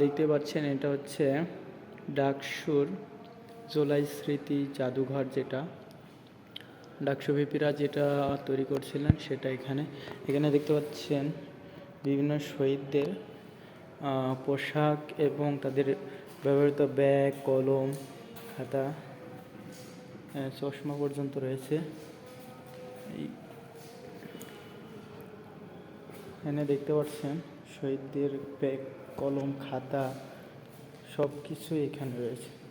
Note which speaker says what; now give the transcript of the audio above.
Speaker 1: দেখতে পাচ্ছেন, এটা হচ্ছে ডাকসুর জোলাই স্মৃতি জাদুঘর যেটা। ডাকসু ভিপিরা যেটা তৈরি করছিলেন সেটা এখানে। এখানে দেখতে পাচ্ছেন বিভিন্ন শহীদদের পোশাক এবং তাদের ব্যবহৃত ব্যাগ, কলম, খাতা চশমা পর্যন্ত রয়েছে। এখানে দেখতে পাচ্ছেন শহীদদের ব্যাগ কলম খাতা সব কিছুই এখানে রয়েছে।